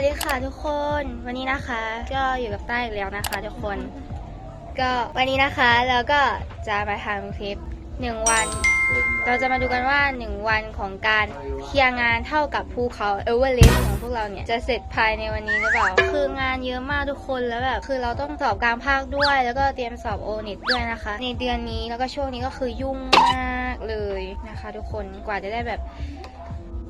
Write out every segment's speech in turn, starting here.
สดีค่ะทุกคนวันนี้นะคะ ก็อยู่กับใต้อีกแล้วนะคะ ทุกคน ก็วันนี้นะคะเราก็จะมาทำคลิปหนึ่งวัน เราจะมาดูกันว่าหนึ่งวันของการเคลียร์งานเท่ากับภูเขาเอเวอเรสต์ของพวกเราเนี่ย จะเสร็จภายในวันนี้หรือเปล่า คืองานเยอะมากทุกคนแล้วแบบคือเราต้องสอบกลางภาคด้วย แล้วก็เตรียมสอบโอเน็ตด้วยนะคะ ในเดือนนี้แล้วก็ช่วงนี้ก็คือยุ่งมากเลยนะคะ ทุกคนกว่าจะได้แบบ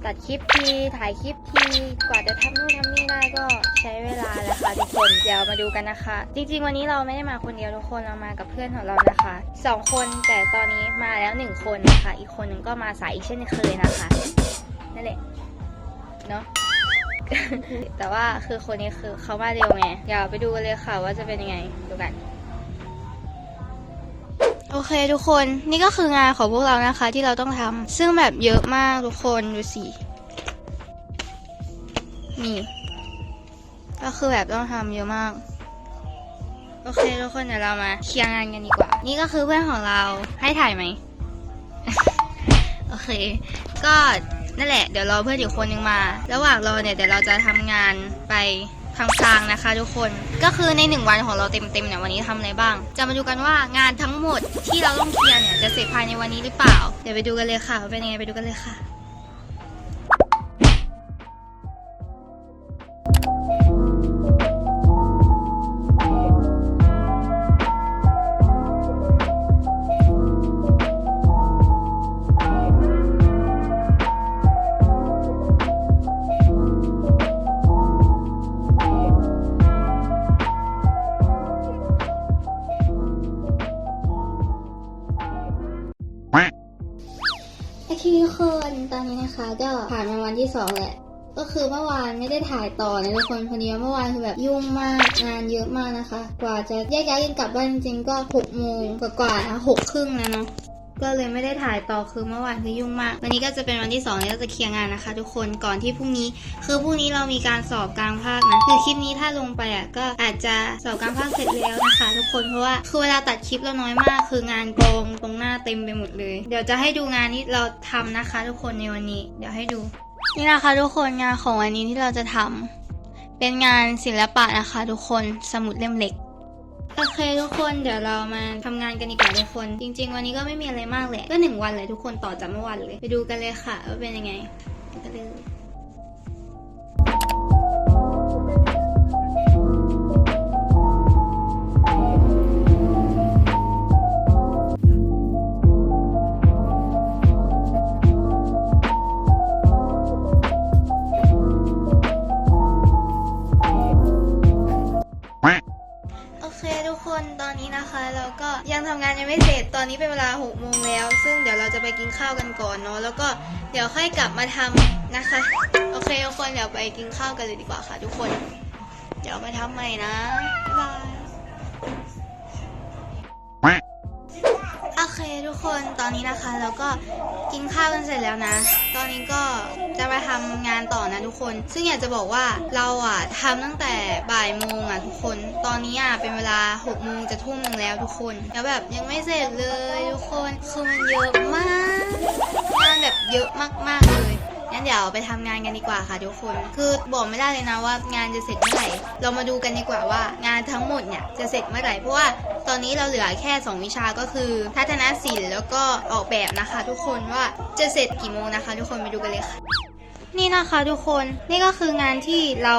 ตัดคลิปทีถ่ายคลิปทีกว่าจะทำนู่นทำนี่ได้ก็ใช้เวลาแหละค่ะทุกคนเดี๋ยวมาดูกันนะคะ จริง ๆ วันนี้เราไม่ได้มาคนเดียวทุกคนเรามากับเพื่อนของเรานะคะสองคนแต่ตอนนี้มาแล้วหนึ่งคนนะคะ อีกคนหนึ่งก็มาสายอีกเช่นเคยนะคะนั่นแหละเนาะแต่ว่าคือคนนี้คือเขามาเร็วไงเดี๋ยวไปดูกันเลยค่ะว่าจะเป็นยังไงดูกัน โอเคทุกคนนี่ก็คืองานของพวกเรานะคะที่เราต้องทำซึ่งแบบเยอะมากทุกคนดูสินี่ก็คือแบบต้องทำเยอะมาก โอเคทุกคนเดี๋ยวเรามาเคลียร์งานกันดีกว่า นี่ก็คือเพื่อนของเราให้ถ่ายไหมโอเค ก็นั่นแหละเดี๋ยวรอเพื่อนอีกคนนึงมา ระหว่างรอเนี่ยเดี๋ยวเราจะทำงานไป พลางนะคะทุกคนก็คือในหนึ่งวันของเราเต็มๆเนี่ยวันนี้ทำอะไรบ้าง จะมาดูกันว่างานทั้งหมดที่เราต้องเคลียร์เนี่ยจะเสร็จภายในวันนี้หรือเปล่า เดี๋ยวไปดูกันเลยค่ะว่าเป็นยังไงไปดูกันเลยค่ะ โอเคทุกคนตอนนี้นะคะก็ผ่านมาวันที่สองแหละ ก็คือเมื่อวานไม่ได้ถ่ายต่อนะทุกคนพอดีว่าเมื่อวานคือแบบยุ่งมากงานเยอะมากนะคะ กว่าจะแยกย้ายกันกลับบ้านจริงๆก็หกโมงกว่าๆนะหกครึ่งแล้วเนาะ ก็เลยไม่ได้ถ่ายต่อคือเมื่อวานคือยุ่งมาก วันนี้ก็จะเป็นวันที่สองที่เราจะเคลียร์งานนะคะ ทุกคนก่อนที่พรุ่งนี้ คือพรุ่งนี้เรามีการสอบกลางภาคนะคือคลิปนี้ถ้าลงไปอะก็อาจจะสอบกลางภาคเสร็จแล้วนะคะ ทุกคนเพราะว่าคือเวลาตัดคลิปเราน้อยมาก คืองานกองตรงหน้าเต็มไปหมดเลย เดี๋ยวจะให้ดูงานที่เราทำนะคะ ทุกคนในวันนี้ เดี๋ยวให้ดู นี่นะคะทุกคนงานของวันนี้ที่เราจะทำเป็นงานศิลปะนะคะ ทุกคนสมุดเล่มเล็ก โอเคทุกคนเดี๋ยวเรามาทำงานกันดีกว่าทุกคน จริง ๆ วันนี้ก็ไม่มีอะไรมากเลยก็หนึ่งวันเลยทุกคนต่อจากเมื่อวันเลย ไปดูกันเลยค่ะว่าเป็นยังไงไปกันเลย อนนี้นะคะเราก็ยังทำงานยังไม่เสร็จตอนนี้เป็นเวลา6โมงแล้ว ซึ่งเดี๋ยวเราจะไปกินข้าวกันก่อนเนาะแล้วก็เดี๋ยวค่อยกลับมาทำนะคะ โอเคทุกคนเดี๋ยวไปกินข้าวกันเลยดีกว่าค่ะทุกคน เดี๋ยวมาทำใหม่นะบายบายโอเคทุกคนตอนนี้นะคะ เราก็กินข้าวกันเสร็จแล้วนะ ตอนนี้ก็ จะมาทำงานต่อนะทุกคน ซึ่งอยากจะบอกว่าเราอะทำตั้งแต่บ่ายโมงอะทุกคน ตอนนี้อะเป็นเวลา6กโมงจะทุ่มหนึ่งแล้วทุกคน แล้วแบบยังไม่เสร็จเลยทุกคน คือมันเยอะมากงานแบบเยอะมากๆเลยงั้นเดี๋ยวไปทำงานกันดีกว่าค่ะทุกคน คือบอกไม่ได้เลยนะว่างานจะเสร็จเมื่อไหร่ เรามาดูกันดีกว่าว่างานทั้งหมดเนี่ยจะเสร็จเมื่อไหร่ เพราะว่าตอนนี้เราเหลือแค่ 2 วิชาก็คือทัศนศิลป์แล้วก็ออกแบบนะคะ ทุกคนว่าจะเสร็จกี่โมงนะคะ ทุกคนไปดูกันเลยค่ะ นี่นะคะทุกคนนี่ก็คืองานที่เรา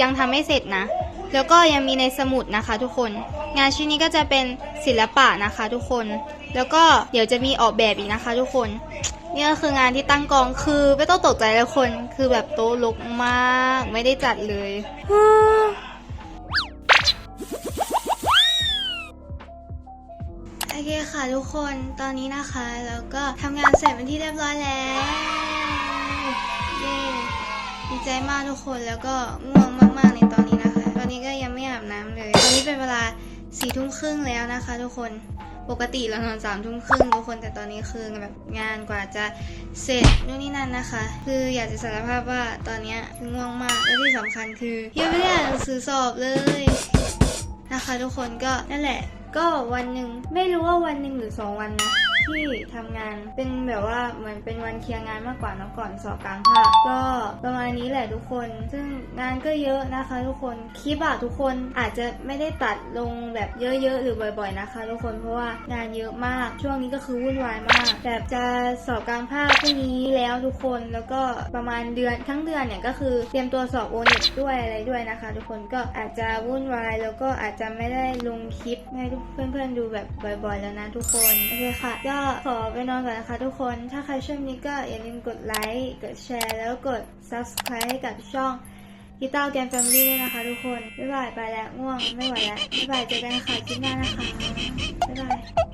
ยังทำไม่เสร็จนะ แล้วก็ยังมีในสมุดนะคะทุกคน งานชิ้นนี้ก็จะเป็นศิลปะนะคะทุกคน แล้วก็เดี๋ยวจะมีออกแบบอีกนะคะ ทุกคนนี่ก็คืองานที่ตั้งกองคือไม่ต้องตกใจเลยคน คือแบบโต๊ะรกมากไม่ได้จัดเลยโอเคค่ะทุกคนตอนนี้นะคะ แล้วก็ทำงานเสร็จเป็นที่เรียบร้อยแล้ว เย้ดีใจมากทุกคนแล้วก็ง่วงมากๆในตอนนี้นะคะ ตอนนี้ก็ยังไม่อาบน้ำเลย ตอนนี้เป็นเวลาสี่ทุ่มครึ่งแล้วนะคะ ทุกคนปกติเรานอนสามทุ่มครึ่งทุกคนแต่ตอนนี้คือแบบงานกว่าจะเสร็จนู่นนี่นั่นนะคะ คืออยากจะสารภาพว่าตอนเนี้ยคือง่วงมากและที่สำคัญคือยังไม่ได้อ่านหนังสือสอบเลยนะคะ ทุกคนก็นั่นแหละ ก็วันหนึ่งไม่รู้ว่าวันหนึ่งหรือสองวันนะ ที่ทำงานเป็นแบบว่าเหมือนเป็นวันเคลียร์งานมากกว่าเนอะก่อนสอบกลางภาคก็ประมาณนี้แหละทุกคน ซึ่งงานก็เยอะนะคะ ทุกคนคลิปอะทุกคนอาจจะไม่ได้ตัดลงแบบเยอะๆหรือบ่อยๆนะคะ ทุกคนเพราะว่างานเยอะมากช่วงนี้ก็คือวุ่นวายมากแบบจะสอบกลางภาคพรุ่งนี้แล้วทุกคนแล้วก็ประมาณเดือนทั้งเดือนเนี่ยก็คือเตรียมตัวสอบโอเน็ตด้วยอะไรด้วยนะคะ ทุกคนก็อาจจะวุ่นวายแล้วก็อาจจะไม่ได้ลงคลิปให้เพื่อนๆดูแบบบ่อยๆแล้วนะทุกคนโอเคค่ะก็ขอไปนอนก่อนนะคะทุกคน ถ้าใครชอบนี้ก็อย่าลืมกดไลค์ กดแชร์ แล้วกด subscribe ให้กับช่องกีตาร์แกนแฟมิลี่ด้วยนะคะทุกคน บ๊ายบายไปแล้วง่วงไม่ไหวแล้ว บ๊ายบายเจอกันค่ะคลิปหน้านะคะ บ๊ายบาย